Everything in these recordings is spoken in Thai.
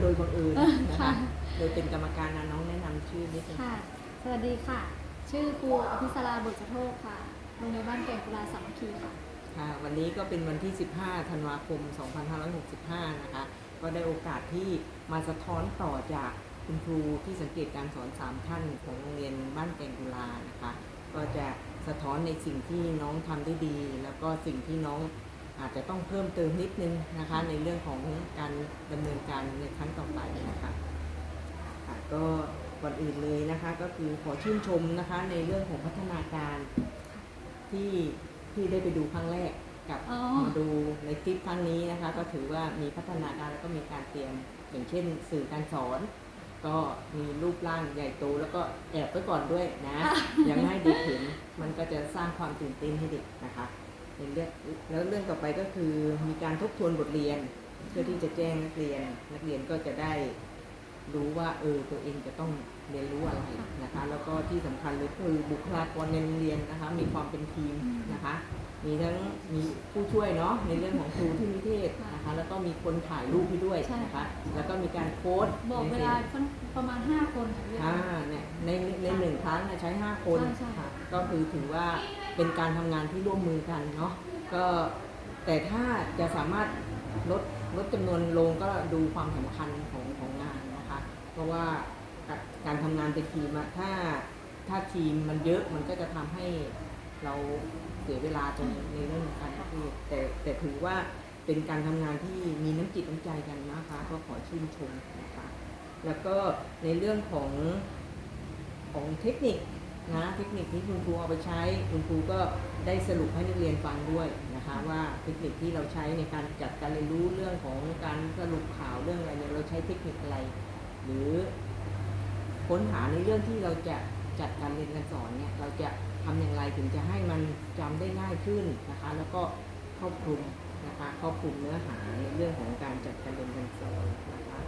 โดยบังเอิญนะค่ะคะ โดยเป็นกรรมการนะน้องแนะนำชื่อนิดนึงค่ะ สวัสดีค่ะ ชื่อครูอภิสราบุตรโทษค่ะ โรงเรียนบ้านแก่งกุลาสามัคคีค่ะ ค่ะ วันนี้ก็เป็นวันที่ 15 ธันวาคม 2565 นะคะ ก็ได้โอกาสที่มาสะท้อนต่อจากคุณครูที่สังเกตการสอน 3 ท่านของโรงเรียนบ้านแก่งกุลานะคะ ก็จะสะท้อนในสิ่งที่น้องทำได้ดี แล้วก็สิ่งที่น้อง อาจจะต้องเพิ่มเติมนิดนึงนะคะ ในเรื่องของการดำเนินการในครั้งต่อไปนะคะค่ะก็ก่อนอื่นเลยนะคะก็คือขอชื่นชมนะคะในเรื่องของพัฒนาการที่ที่ได้ไปดูครั้งแรกกับอ๋อมาดูในคลิปครั้งนี้นะคะ ก็ถือว่ามีพัฒนาการแล้วก็มีการเตรียมอย่างเช่น สื่อการสอน ก็มีรูปร่างใหญ่โตแล้วก็แอบไว้ก่อนด้วยนะยังไม่ให้เด็กเห็นมันก็จะสร้างความตื่นเต้นให้เด็กนะคะใน เรื่องแล้วเรื่องต่อไปก็คือมีการทบทวนบทเรียน เพื่อที่จะแจ้งนักเรียน นักเรียนก็จะได้รู้ว่าเออตัวเองจะต้องเรียนรู้อะไรนะคะ แล้วก็ที่สำคัญเลยคือบุคลากรในโรงเรียนนะคะ มีความเป็นทีมนะคะ มีทั้งมีผู้ช่วยเนาะในเรื่องของครูที่นิเทศนะคะ แล้วก็มีคนถ่ายรูปให้ด้วยใช่นะคะค่ะแล้วก็มีการโค้ดบอกเวลาประมาณ 5 คนค่ะพี่อ่าเนี่ยในในหนึ่งครั้งเนี่ยใช้ 5 คนใช่ใช่ค่ะก็คือถือว่า เป็นการทำงานที่ร่วมมือกันเนาะก็แต่ถ้าจะสามารถลดลดจำนวนลงก็ดูความสำคัญของของงานนะคะ เพราะว่าการการทำงานเป็นทีมถ้าถ้าทีมมันเยอะมันก็จะทำให้เราเสียเวลาตรงในเรื่องของการพูดแต่แต่ถือว่าเป็นการทำงานที่มีน้ำจิตน้ำใจกันนะคะ ก็ขอชื่นชมนะคะ แล้วก็ในเรื่องของของเทคนิค นะเทคนิคที่คุณครูเอาไปใช้คุณครูก็ได้สรุปให้นักเรียนฟังด้วยนะคะว่าเทคนิคที่เราใช้ในการจัดการเรียนรู้เรื่องของการสรุปข่าวเรื่องอะไรเนี่ยเราใช้เทคนิคอะไร หรือค้นหาในเรื่องที่เราจะจัดการเรียนการสอนเนี่ยเราจะทำอย่างไรถึงจะให้มันจำได้ง่ายขึ้นนะคะ แล้วก็ครอบคลุมนะคะครอบคลุมเนื้อหาในเรื่องของการจัดการเรียนการสอนนะคะ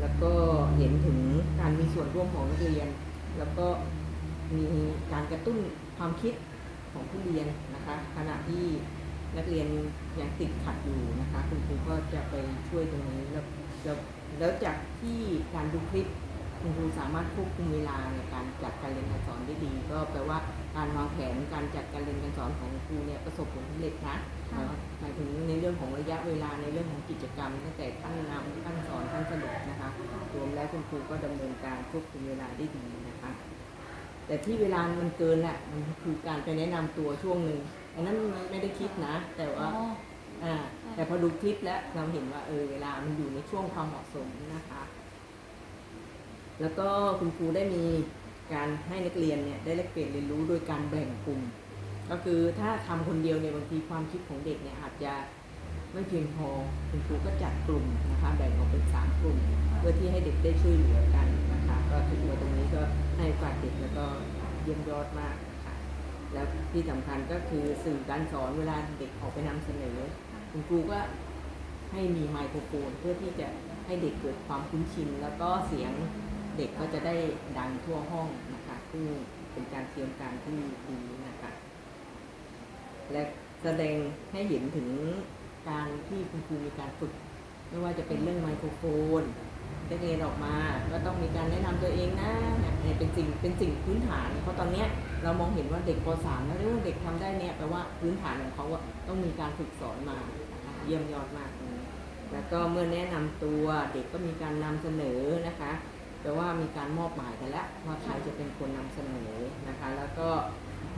แล้วก็เห็นถึงการมีส่วนร่วมของนักเรียน แล้วก็ มีการกระตุ้นความคิดของผู้เรียนนะคะ ขณะที่นักเรียนยังติดขัดอยู่นะคะ คุณครูก็จะไปช่วยตรงนี้แล้วแล้วแล้วจากที่การดูคลิปคุณครูสามารถควบคุมเวลาในการจัดการเรียนการสอนได้ดี ก็แปลว่าการวางแผนการจัดการเรียนการสอนของครูเนี่ยประสบผลสำเร็จนะหมายถึงในเรื่องของระยะเวลาในเรื่องของกิจกรรมตั้งแต่ขั้นนำขั้นสอนขั้นสรุปนะคะรวมแล้วคุณครูก็ดำเนินการควบคุมเวลาได้ดีนะคะ แต่ที่เวลามันเกินแหละมันคือการไปแนะนำตัวช่วงหนึ่งอันนั้นมันไม่ได้คิดนะ แต่อ๋ว่าออ่าแต่พอดูคลิปแล้วเราเห็นว่าเออเวลามันอยู่ในช่วงความเหมาะสมนะคะ แล้วก็คุณครูได้มีการให้นักเรียนเนี่ยได้แลกเปลี่ยนเรียนรู้โดยการแบ่งกลุ่ม ก็คือถ้าทำคนเดียวเนี่ยบางทีความคิดของเด็กเนี่ยอาจจะไม่เพียงพอคุณครูก็จัดกลุ่มนะคะ แบ่งออกเป็นสามกลุ่ม เพื่อที่ให้เด็กได้ช่วยเหลือกันนะคะ ก็ถือว่าตรงนี้ก็ให้โอกาสเด็กแล้วก็เยี่ยมยอดมากนะคะแล้วที่สำคัญก็คือสื่อการสอนเวลาเด็กออกไปนำเสนอ คุณครูก็ให้มีไมโครโฟนเพื่อที่จะให้เด็กเกิดความคุ้นชิน แล้วก็เสียงเด็กก็จะได้ดังทั่วห้องนะคะซึ่งเป็นการเตรียมการที่ดีนะคะและแสดงให้เห็นถึงการที่คุณครูมีการฝึก ไม่ว่าจะเป็นเรื่องไมโครโฟน ได้เรียนออกมาก็ต้องมีการแนะนำตัวเองนะเนี่ยเป็นสิ่งเป็นสิ่งพื้นฐานเพราะตอนเนี้ยเรามองเห็นว่าเด็กป .3 แล้วเรื่องเด็กทำได้เนี่ยแปลว่าพื้นฐานของเขาต้องมีการฝึกสอนมาเยี่ยมยอดมาก แล้วก็เมื่อแนะนำตัวเด็กก็มีการนำเสนอนะคะแปลว่ามีการมอบหมายกันแล้วว่าใครจะเป็นคนนำเสนอนะคะ แล้วก็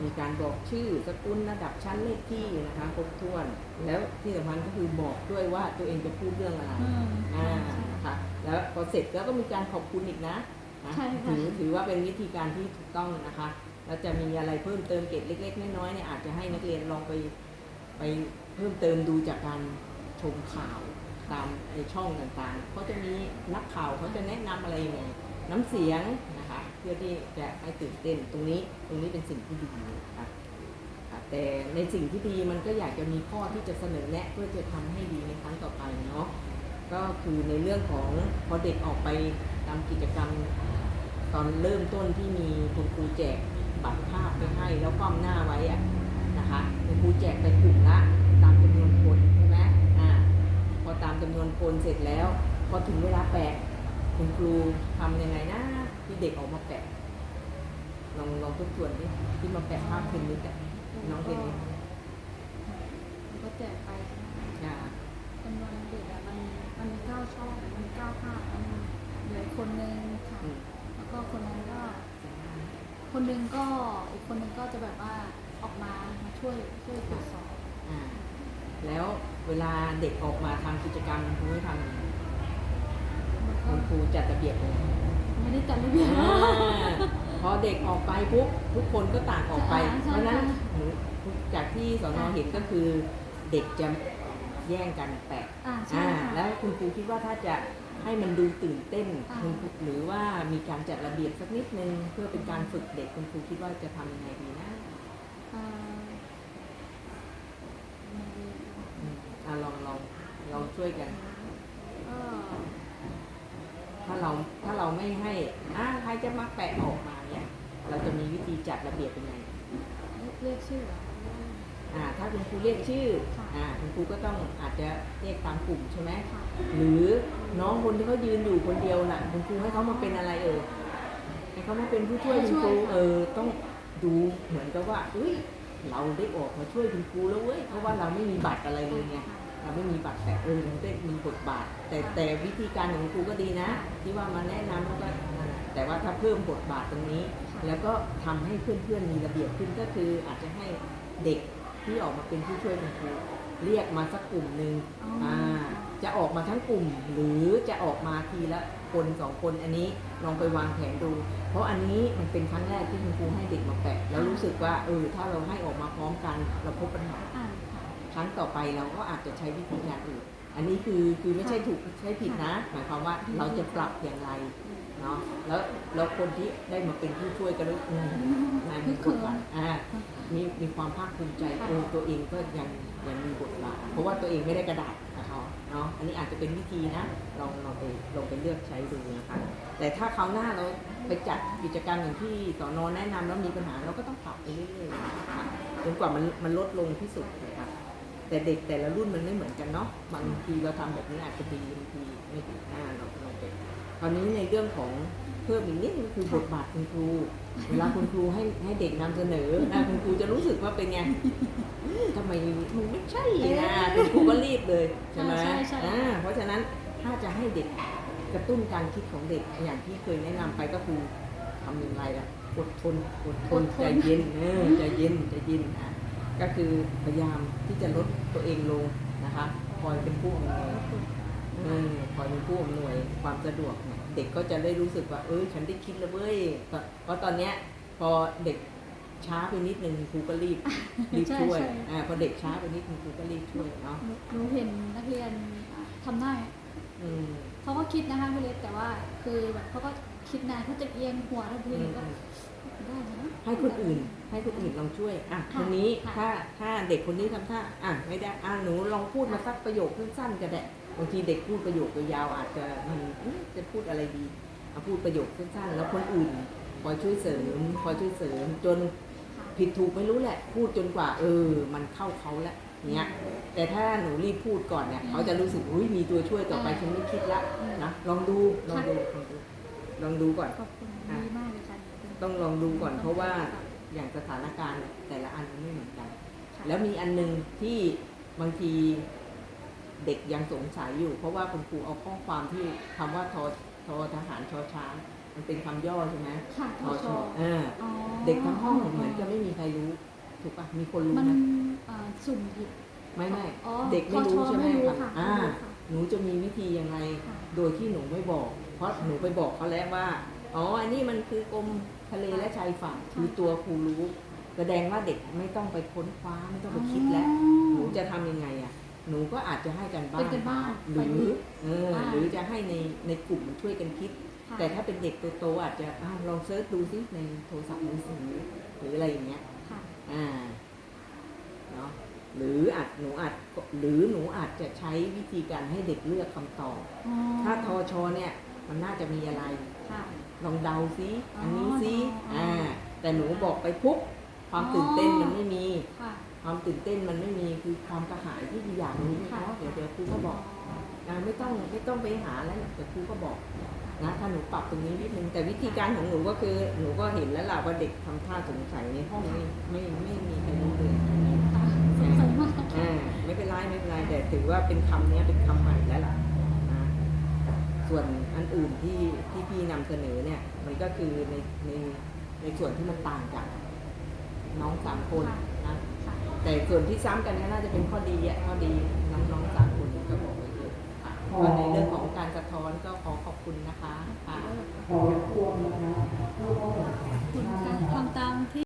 มีการบอกชื่อสกุลระดับชั้นเลขที่นะคะครบถ้วน แล้วที่สำคัญก็คือบอกด้วยว่าตัวเองจะพูดเรื่องอะไรอืมอ่านะคะแล้วพอเสร็จแล้วก็มีการขอบคุณอีกนะนะใช่ค่ะถือถือว่าเป็นวิธีการที่ถูกต้องนะคะแล้วจะมีอะไรเพิ่มเติมเกร็ดเล็ก ๆ น้อยๆเนี่ยอาจจะให้นักเรียนลองไปไปเพิ่มเติมดูจากการชมข่าวตามในช่องต่างๆเขาจะมีนักข่าวเขาจะแนะนำอะไรยังไงน้ำเสียงนะคะ เพื่อที่จะให้ตื่นเต้นตรงนี้ตรงนี้เป็นสิ่งที่ดีนะคะค่ะแต่ในสิ่งที่ดีมันก็อยากจะมีข้อที่จะเสนอแนะเพื่อจะทำให้ดีในครั้งต่อไปเนาะก็คือในเรื่องของพอเด็กออกไปตามกิจกรรม ตอนเริ่มต้นที่มีคุณครูแจกบัตรภาพไปให้แล้วคว่ำหน้าไว้อะนะคะคุณครูแจกไปกลุ่มละตามจำนวนคนใช่ไหมอ่าพอตามจำนวนคนเสร็จแล้ว พอถึงเวลาแปะคุณครูทำยังไงนะ ที่เด็กออกมาแปะลองลองทบทวนดิที่มาแปะภาพเทนนิสอะน้องเทนนิสมันก็แจกไปใช่ไหมอ่าจำนวนเด็กอะมันมันมีเก้าช่องมันมีเก้าภาพมันเหลืออกคนนึงค่ะอืมแล้วก็คนนั้นก็ คนนึงก็อีกคนนึงก็จะแบบว่าออกมามาช่วยช่วยตรวจสอบอ่าแล้วเวลาเด็กออกมาทำกิจกรรมคุณครูให้ทำยังไงมันก็คุณครูจัดระเบียบยังไง ไม่ได้จัดระเบียบอ่าพอเด็กออกไปปุ๊บทุกคนก็ต่างออกไป ใช่เพราะฉะนั้นใช่ หนูจากที่สอนอเห็นก็คือเด็กจะแย่งกันแปะอ่าใช่อ่าค่ะ แล้วคุณครูคิดว่าถ้าจะให้มันดูตื่นเต้นอ่า คุณครูหรือว่ามีการจัดระเบียบสักนิดนึง เพื่อเป็นการฝึกเด็กคุณครูคิดว่าจะทำยังไงดีนะอ่าอืมอ่าลองลองลองช่วยกัน ก็ถ้าเราถ้าเราไม่ให้อ่าใคร จะมาแปะออกมาเนี่ยเราจะมีวิธีจัดระเบียบยังไงเรียกชื่อเหรออ่าถ้าคุณครูเรียกชื่อค่ะอ่าคุณครูก็ต้องอาจจะเรียกตามกลุ่มใช่ไหมค่ะหรือน้องคนที่เขายืนอยู่คนเดียวน่ะคุณครูให้เขามาเป็นอะไรเอ่ยให้เขามาเป็นผู้ช่วยคุณครูเออต้องดูเหมือนกับว่าอุ้ยเราได้ออกมาช่วยคุณครูแล้วเว้ยเพราะว่าเราไม่มีบัตรอะไรเลยไงเราไม่มีบัตรแต่เออเราได้มีบทบาท แต่แต่วิธีการของครูก็ดีนะ ที่ว่ามาแนะนำแล้วก็นั่น แหละแต่ว่าถ้าเพิ่มบทบาทตรงนี้ แล้วก็ทำให้เพื่อนๆมีระเบียบขึ้นก็คืออาจจะให้เด็กที่ออกมาเป็นผู้ช่วยคุณครูเรียกมาสักกลุ่มหนึ่งอ๋ออ่อ่าจะออกมาทั้งกลุ่ม หรือจะออกมาทีละคนสองคนอันนี้ลองไปวางแผนดู เพราะอันนี้มันเป็นครั้งแรกที่คุณครูให้เด็กมาแปะแล้วรู้สึกว่าเออถ้าเราให้ออกมาพร้อมกันเราพบปัญหาอ่าค่ะครั้งต่อไปเราก็อาจจะใช้วิธีการอื่น อันนี้คือคือไม่ใช่ถูกใช้ผิดนะ หมายความว่าเราจะปรับอย่างไรเนาะแล้วแล้วคนที่ได้มาเป็นผู้ช่วยก็รู้อืมนายมีบทบาทอ่ามีมีความภาคภูมิใจเออตัวเองก็ยังยังมีบทบาทเพราะว่าตัวเองไม่ได้กระดาษกับเขาเนาะอันนี้อาจจะเป็นวิธีนะลองลองไปลองไปเลือกใช้ดูนะคะ แต่ถ้าคราวหน้าเราไปจัดกิจกรรมอย่างที่สอนอแนะนำแล้วมีปัญหาเราก็ต้องปรับไปเรื่อยๆนะคะจนกว่ามันมันลดลงที่สุดนะคะ แต่เด็กแต่ละรุ่นมันไม่เหมือนกันเนาะบางทีเราทำแบบนี้อาจจะดีบางทีไม่ดีอ่าเราเราไปคราวนี้ในเรื่องของเพิ่มอีกนิดนึงก็คือบทบาทคุณครูเวลาคุณครูให้ให้เด็กนำเสนอนะคุณครูจะรู้สึกว่าเป็นไงอืมทำไมมันไม่ใช่นะคุณครูก็รีบเลยใช่ไหมใช่ใช่อ่าเพราะฉะนั้นถ้าจะให้เด็กกระตุ้นการคิดของเด็กอย่างที่เคยแนะนำไปก็คือทำอย่างไรล่ะอดทนอดทนใจเย็นเออใจเย็นใจเย็นอะ ก็คือพยายามที่จะลดตัวเองลงนะคะคอยเป็นผู้อำนวยเออคอยเป็นผู้อำนวยความสะดวกเนี่ยเด็กก็จะได้รู้สึกว่าเออฉันได้คิดแล้วเว้ยเพราะตอนเนี้ยพอเด็กช้าไปนิดนึงครูก็รีบรีบใช่ช่วยใช่อ่าพอเด็กช้าไปนิดนึงครูก็รีบช่วยเนาะหนูหนูเห็นนักเรียนอ่าทำได้อืมเขาก็คิดนะคะพี่เล็กแต่ว่าคือแบบเขาก็คิดนานเขาจะเอียงหัวทันทีก็ได้นะ ให้คนอื่น ให้คนอื่นลองช่วย อะค่ะคนนี้ค่ะถ้าถ้าเด็กคนนี้ทำท่าอะไม่ได้อะหนูลองพูดมาสักประโยคสั้นๆก็ได้บางทีเด็กพูดประโยคยาวๆอาจจะมันเอ๊ะจะพูดอะไรดีเอาพูดประโยคสั้นๆแล้วคนอื่นคอยช่วยเสริมคอยช่วยเสริม จนค่ะผิดถูกไม่รู้แหละ พูดจนกว่า เออ มันเข้าเขาแล้วเนี้ยแต่ถ้าหนูรีบพูดก่อนเนี่ยเขาจะรู้สึกอุ้ยมีตัวช่วยต่อไปฉันไม่คิดละนะลองดูลองดูลองดูลองดูก่อนขอบคุณดีมากเลยค่ะ ต้องลองดูก่อนเพราะว่าอย่างสถานการณ์แต่ละอันมันไม่เหมือนกัน แล้วมีอันหนึงที่บางทีเด็กยังสงสัยอยู่ เพราะว่าคุณครูเอาข้อความที่คำว่าทอทอทหารชอช้างมันเป็นคำย่อใช่ไหมค่ะททออชชออเอออ๋อเด็กทั้งห้องเหมือนจะไม่มีใครรู้ถูกปะมีคนรู้มันไหมอ่าสุ่มหยิบไม่ไม่อ๋อเด็กไม่รู้ทอชอใช่ไหมไม่รู้ครับค่ะอ่าไม่รู้ค่ะหนูจะมีวิธียังไงค่ะโดยที่หนูไม่บอก เพราะหนูไปบอกเขาแล้วว่า อ๋อ อันนี้มันคือกรม ทะเลและชายฝั่งคือตัวครูรู้ แสดงว่าเด็กไม่ต้องไปค้นคว้าไม่ต้องไปคิดแล้ว หนูจะทำยังไงอะ หนูก็อาจจะให้กันบ้าเป็นนกันบ้านหรือไปเอออ่าหรือจะให้ในในกลุ่มช่วยกันคิด ค่ะ แต่ถ้าเป็นเด็กโตๆอาจจะอ้าวลองเซิร์ชดูซิในโทรศัพท์มือถือหรืออะไรอย่างเงี้ย ค่ะอ่าเนาะหรืออาจหนูอาจหรือหนูอาจจะใช้วิธีการให้เด็กเลือกคำตอบ อ๋อถ้าทอชอเนี่ยมันน่าจะมีอะไร ค่ะ ลองเดาซิอ๋ออันนี้ซิอ๋ออ่ อ่าแต่หนูบอกไปปุ๊บความตื่นเต้นมันไม่มี ค่ะ ความตื่นเต้นมันไม่มีคือความกระหายที่อยากรู้ค่ะเนาะเดี๋ยวเดี๋ยวครูก็บอกนะไม่ต้องไม่ต้องไปหาแล้วแต่ครูก็บอกนะถ้าหนูปรับตรงนี้นิดนึงแต่วิธีการของหนูก็คือหนูก็เห็นแล้วล่ะว่าเด็กทำท่าสงสัยในห้องไม่ไม่ไม่ไม่มีใครรู้เลยค่ะสงสัยมาก อ่าไม่เป็นไรไม่เป็นไรแต่ถือว่าเป็นคำเนี้ยเป็นคำใหม่แล้วล่ะนะ ส่วนอันอื่นที่ที่พี่นำเสนอเนี่ย มันก็คือในในในส่วนที่มันต่างจากน้องสามคนนะค่ะแต่ส่วนที่ซ้ำกันก็น่าจะเป็นข้อดีอะข้อดีน้องๆสามคนก็บอกไว้เยอะค่ะก็ในเรื่องของการสะท้อนก็ขอขอบคุณนะคะค่ะคุณค่ะทำตามที่